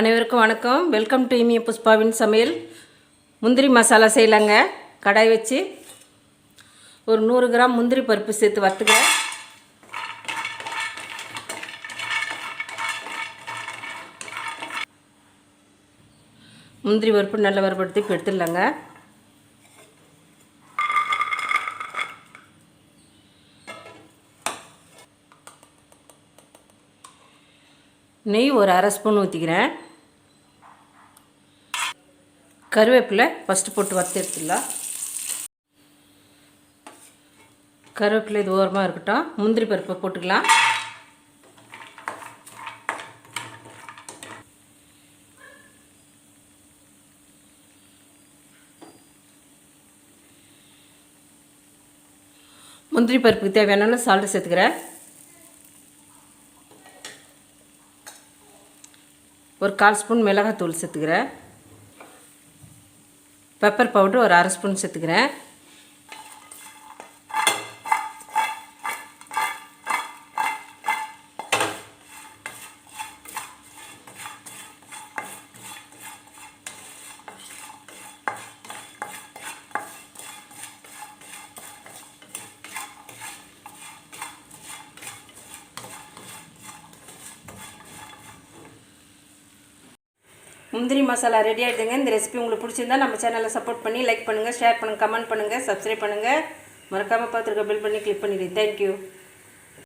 அனைவருக்கும் வணக்கம். Welcome to இனிய புஷ்பாவின் சமையல். முந்திரி மசாலா செய்யலாங்க. கடாய் வச்சு ஒரு நூறு கிராம் முந்திரி பருப்பு சேர்த்து வறுத்துக்கிறேன் முந்திரி பருப்பு நல்லா வறுபடுத்தி இப்போ எடுத்துடலாங்க. நெய் ஒரு அரை ஸ்பூன் ஊற்றிக்கிறேன் கருவேப்பிலை ஃபஸ்ட்டு போட்டு வறுத்து எடுத்துடலாம் கருவேப்பிலை இது ஓரமாக இருக்கட்டும். முந்திரி பருப்பை போட்டுக்கலாம். முந்திரி பருப்புக்கு தேவையான சால்ட் சேர்த்துக்கிறேன். ஒரு கால் ஸ்பூன் மிளகாத்தூள் சேர்த்துக்கிறேன். பெப்பர் பவுட்ரு ஒரு அரை ஸ்பூன் சேர்த்துக்கிறேன். முந்திரி மசாலா ரெடி ஆகிடுதுங்க இந்த ரெசிபி உங்களுக்கு பிடிச்சிருந்தா நம்ம சேனலை சப்போர்ட் பண்ணி லைக் பண்ணுங்கள் ஷேர் பண்ணுங்கள் கமெண்ட் பண்ணுங்கள் சப்ஸ்கிரைப் பண்ணுங்கள் மறக்காமல் பார்த்துருக்க பில் பண்ணி கிளிக் பண்ணிடுங்க தேங்க்யூ